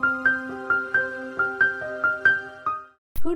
Música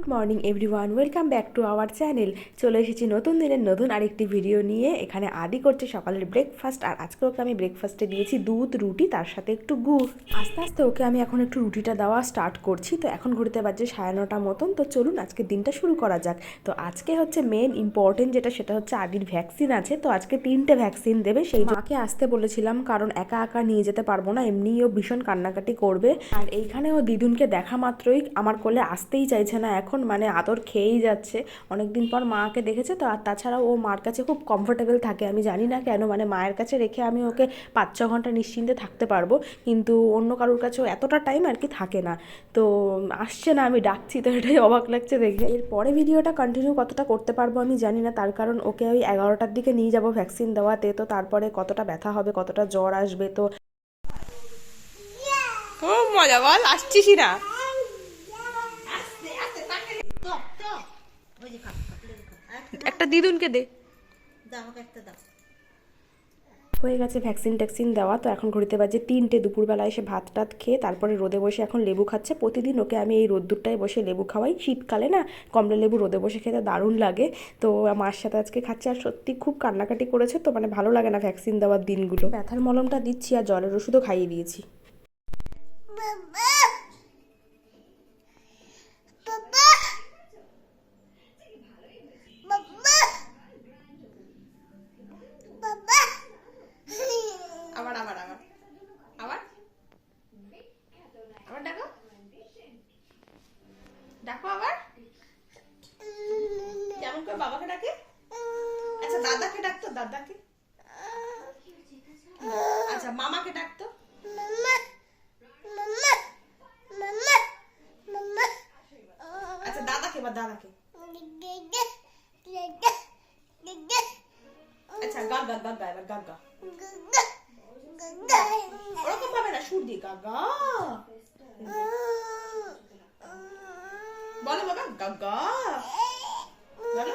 good morning everyone, welcome back to our channel. চলে এসেছি নতুন দিনের নতুন আরেকটি ভিডিও নিয়ে। এখানে আদি করছে সকালের ব্রেকফাস্ট আর আজকে ওকে আমি ব্রেকফাস্টে দিয়েছি দুধ, রুটি, তার সাথে একটু গুড়। আস্তে আস্তে ওকে আমি এখন একটু রুটিটা দেওয়া স্টার্ট করছি। তো এখন ঘুরতে বাজছে সাড়ে নটা মতন। তো চলুন আজকে দিনটা শুরু করা যাক। তো আজকে হচ্ছে মেন ইম্পর্টেন্ট যেটা, সেটা হচ্ছে আদির ভ্যাকসিন আছে। তো আজকে তিনটে ভ্যাকসিন দেবে। সেই মাকে আসতে বলেছিলাম, কারণ একা একা নিয়ে যেতে পারব না। এমনিও ভীষণ কান্নাকাটি করবে। আর এইখানে ও দিদুনকে দেখা মাত্রই আমার কোলে আসতেই চাইছে না। এখন মানে আদর খেয়েই যাচ্ছে। অনেকদিন পর মাকে দেখেছে তো, আর তাছাড়াও ও মার কাছে খুব কমফোর্টেবল থাকে। আমি জানি না কেন মানে মায়ের কাছে রেখে আমি ওকে পাঁচ ছ ঘণ্টা নিশ্চিন্তে থাকতে পারব, কিন্তু অন্য কারোর কাছেও এতটা টাইম আর কি থাকে না। তো আসছে না, আমি ডাকছি, তো এটাই অবাক লাগছে দেখে। এরপরে ভিডিওটা কন্টিনিউ কতটা করতে পারব আমি জানি না, তার কারণ ওকে ওই এগারোটার দিকে নিয়ে যাব ভ্যাকসিন দেওয়াতে, তো তারপরে কতটা ব্যথা হবে, কতটা জ্বর আসবে, তো খুব মজা বল, আসছিসই না। একটা দিদুনকে দে। হয়ে গেছে ভ্যাকসিন ট্যাকসিন দেওয়া। তো এখন ঘড়িতে বাজে তিনটে দুপুরবেলা এসে ভাত টাত খেয়ে তারপরে রোদে বসে এখন লেবু খাচ্ছে। প্রতিদিন ওকে আমি এই রোদ্দুরটায় বসে লেবু খাওয়াই। শীতকালে না কমলা লেবু রোদে বসে খেতে দারুণ লাগে। তো মার সাথে আজকে খাচ্ছে আর সত্যি খুব কান্নাকাটি করেছে তো মানে ভালো লাগে না ভ্যাকসিন দেওয়ার দিনগুলো। ব্যথার মলমটা দিচ্ছি আর জলের ওষুধও খাইয়ে দিয়েছি আবার আবার আবার আবার আবার ডাকো ডাকো আবার যেমন বাবাকে ডাকে? আচ্ছা দাদাকে ডাকতো? দাদাকে? আচ্ছা মামাকে ডাকতো? আচ্ছা দাদাকে বা দাদাকে? আচ্ছা গাগা গাগা এবার গাগা ওরকম ভাবে না, সুর দিয়ে বলো বাবা গাগা বলো।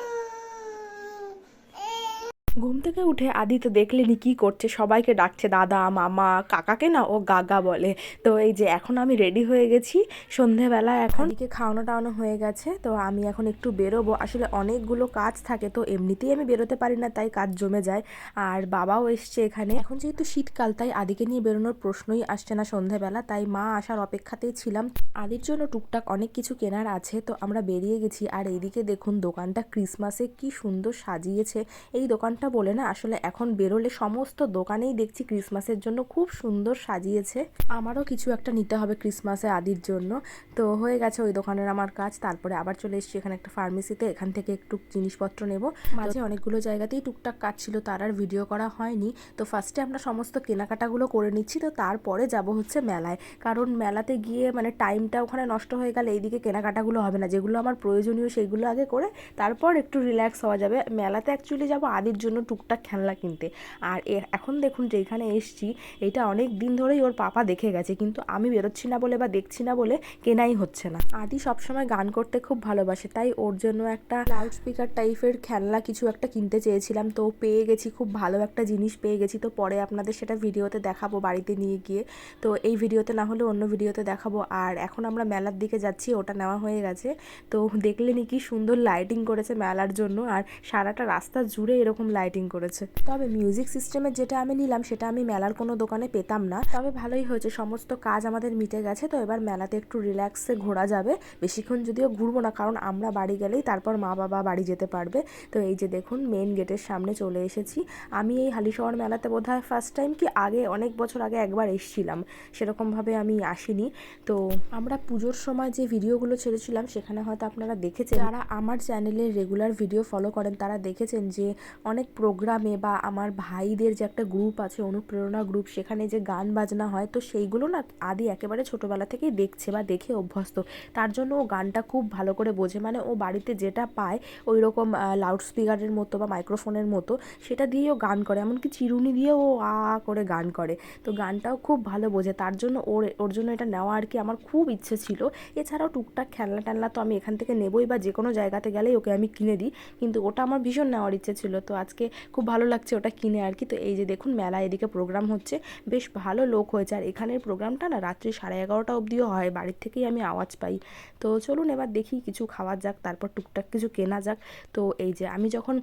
ঘুম থেকে উঠে আদি তো দেখলেনি কি করছে? সবাইকে ডাকছে, দাদা, মামা, কাকাকে না? ও গাগা বলে। তো এই যে এখন আমি রেডি হয়ে গেছি। সন্ধেবেলা এখন এদিকে খাওয়ানো টাওয়ানো হয়ে গেছে। তো আমি এখন একটু বেরোবো। আসলে অনেকগুলো কাজ থাকে, তো এমনিতেই আমি বেরোতে পারি না, তাই কাজ জমে যায়। আর বাবাও এসছে এখানে। এখন যেহেতু শীতকাল, তাই আদিকে নিয়ে বেরোনোর প্রশ্নই আসছে না সন্ধেবেলা। তাই মা আসার অপেক্ষাতেই ছিলাম। আদির জন্য টুকটাক অনেক কিছু কেনার আছে। তো আমরা বেরিয়ে গেছি। আর এইদিকে দেখুন, দোকানটা ক্রিসমাসে কি সুন্দর সাজিয়েছে। এই দোকানটা বলে না আসলে এখন বেরোলে সমস্ত দোকানেই দেখছি ক্রিসমাসের জন্য খুব সুন্দর সাজিয়েছে। আমারও কিছু একটা নিতে হবে ক্রিসমাসে আদির জন্য। তো হয়ে গেছে ওই দোকানের আমার কাজ তারপরে আবার চলে এসেছি এখানে একটা ফার্মেসিতে এখান থেকে একটু জিনিসপত্র নেব। মাঝে অনেকগুলো জায়গাতেই টুকটাক কাজ ছিল তার আর ভিডিও করা হয়নি। তো ফার্স্টে আমরা সমস্ত কেনাকাটাগুলো করে নিচ্ছি তো তারপরে যাব হচ্ছে মেলায়। কারণ মেলাতে গিয়ে মানে টাইমটা ওখানে নষ্ট হয়ে গেলে এইদিকে কেনাকাটাগুলো হবে না। যেগুলো আমার প্রয়োজনীয় সেইগুলো আগে করে তারপর একটু রিল্যাক্স হওয়া যাবে। মেলাতে অ্যাকচুয়ালি যাব আদির জন্য টুকটাক খেলনা কিনতে। আর এখন দেখুন যেখানে এসছি, এটা অনেক দিন ধরেই ওর পাপা দেখে গেছে, কিন্তু আমি বেরোচ্ছি না বলে বা দেখছি না বলে কেনাই হচ্ছে না। আদি সবসময় গান করতে খুব ভালোবাসে, তাই ওর জন্য একটা লাউড স্পিকার টাইপের খেলনা কিছু একটা কিনতে চেয়েছিলাম। তো পেয়ে গেছি, খুব ভালো একটা জিনিস পেয়ে গেছি। তো পরে আপনাদের সেটা ভিডিওতে দেখাবো বাড়িতে নিয়ে গিয়ে। তো এই ভিডিওতে না হলে অন্য ভিডিওতে দেখাবো। আর এখন আমরা মেলার দিকে যাচ্ছি, ওটা নেওয়া হয়ে গেছে। তো দেখলেনি কি সুন্দর লাইটিং করেছে মেলার জন্য। আর সারাটা রাস্তা জুড়ে এরকম লাইটিং করেছে। তবে মিউজিক সিস্টেমের যেটা আমি নিলাম, সেটা আমি মেলার কোনো দোকানে পেতাম না। তবে ভালোই হয়েছে, সমস্ত কাজ আমাদের মিটে গেছে, তো এবার মেলাতে একটু রিল্যাক্সে ঘোরা যাবে। বেশিক্ষণ যদিও ঘুরবো না, কারণ আমরা বাড়ি গেলেই তারপর মা বাবা বাড়ি যেতে পারবে। তো এই যে দেখুন মেন গেটের সামনে চলে এসেছি। আমি এই হালিশহর মেলাতে বোধ হয় ফার্স্ট টাইম কি আগে, অনেক বছর আগে একবার এসেছিলাম। সেরকমভাবে আমি আসিনি। তো আমরা পুজোর সময় যে ভিডিওগুলো ছেড়েছিলাম, সেখানে হয়তো আপনারা দেখেছেন। যারা আমার চ্যানেলে রেগুলার ভিডিও ফলো করেন, তারা দেখেছেন যে অনেক প্রোগ্রামে বা আমার ভাইদের যে একটা গ্রুপ আছে, অনুপ্রেরণা গ্রুপ সেখানে যে গান বাজনা হয়, তো সেইগুলো না আদি একেবারে ছোটোবেলা থেকেই দেখছে বা দেখে অভ্যস্ত। তার জন্য ও গানটা খুব ভালো করে বোঝে। মানে ও বাড়িতে যেটা পায় ওই রকম লাউড স্পিকারের মতো বা মাইক্রোফোনের মতো, সেটা দিয়েও গান করে। এমনকি চিরুনি দিয়েও ও আ করে গান করে। তো গানটাও খুব ভালো বোঝে। তার জন্য ওর ওর জন্য এটা নেওয়া আর কি আমার খুব ইচ্ছে ছিল। এছাড়াও টুকটাক খেলনা টেলনা তো আমি এখান থেকে নেবই বা যে কোনো জায়গাতে গেলেই ওকে আমি কিনে দিই। কিন্তু ওটা আমার ভীষণ নেওয়ার ইচ্ছে ছিল। তো আজকে খুব ভালো লাগছে ওটা কিনে আর কি তো এই যে দেখুন, মেলা এদিকে প্রোগ্রাম হচ্ছে। বেশ ভালো লোক হয়েছে। আর এখানের প্রোগ্রামটা না রাত্রি সাড়ে এগারোটা অবধিও হয়। বাড়ির থেকেই আমি আওয়াজ পাই। তো চলুন এবার দেখি কিছু খাওয়া যাক, তারপর টুকটাক কিছু কেনা যাক। তো এই যে আমি যখন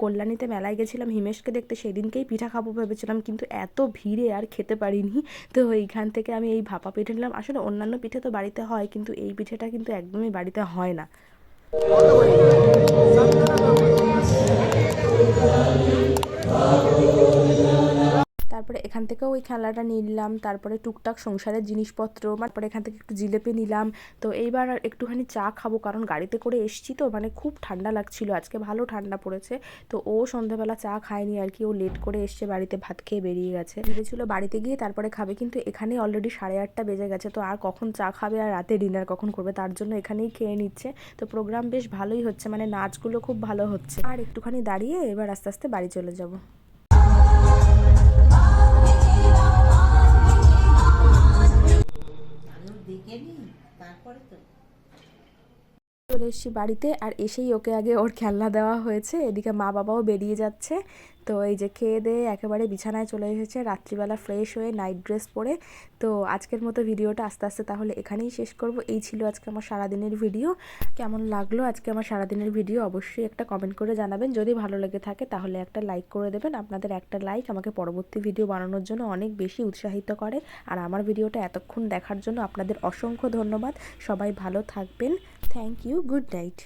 কল্যাণীতে মেলায় গেছিলাম, হিমেশকে দেখতে সেদিনকেই পিঠা খাব ভেবেছিলাম, কিন্তু এত ভিড়ে আর খেতে পারিনি। তো এইখান থেকে আমি এই ভাপা পিঠে নিলাম। আসলে অন্যান্য পিঠে তো বাড়িতে হয়, কিন্তু এই পিঠেটা কিন্তু একদমই বাড়িতে হয় না। এখান থেকেও ওই খেলাটা নিলাম, তারপরে টুকটাক সংসারের জিনিসপত্র, তারপরে এখান থেকে একটু জিলেপি নিলাম। তো এইবার একটুখানি চা খাব, কারণ গাড়িতে করে এসছি তো মানে খুব ঠান্ডা লাগছিল, আজকে ভালো ঠান্ডা পড়েছে। তো ও সন্ধ্যাবেলা চা খায়নি আর কি, ও লেট করে এসছে, বাড়িতে ভাত খেয়ে বেরিয়ে গেছে। ভেবেছিল বাড়িতে গিয়ে তারপরে খাবে, কিন্তু এখানে অলরেডি সাড়ে আটটা বেজে গেছে, তো আর কখন চা খাবে আর রাতে ডিনার কখন করবে, তার জন্য এখানেই খেয়ে নিচ্ছে। তো প্রোগ্রাম বেশ ভালোই হচ্ছে মানে নাচগুলো খুব ভালো হচ্ছে। আর একটুখানি দাঁড়িয়ে এবার আস্তে আস্তে বাড়ি চলে যাব। তারপরে তো। চলে এসেছি বাড়িতে আর এসেই ওকে আগে ওর খেলনা দেওয়া হয়েছে। এদিকে মা বাবাও বেরিয়ে যাচ্ছে। তো এই যে খেয়ে দিয়ে একেবারে বিছানায় চলে এসেছে, রাত্রিবেলা ফ্রেশ হয়ে নাইট ড্রেস পরে। তো আজকের মতো ভিডিওটা আস্তে আস্তে তাহলে এখানেই শেষ করব। এই ছিল আজকে আমার সারাদিনের ভিডিও। কেমন লাগল আজকে আমার সারাদিনের ভিডিও অবশ্যই একটা কমেন্ট করে জানাবেন। যদি ভালো লেগে থাকে তাহলে একটা লাইক করে দেবেন। আপনাদের একটা লাইক আমাকে পরবর্তী ভিডিও বানানোর জন্য অনেক বেশি উৎসাহিত করে। আর আমার ভিডিওটা এতক্ষণ দেখার জন্য আপনাদের অসংখ্য ধন্যবাদ। সবাই ভালো থাকবেন। Thank you good night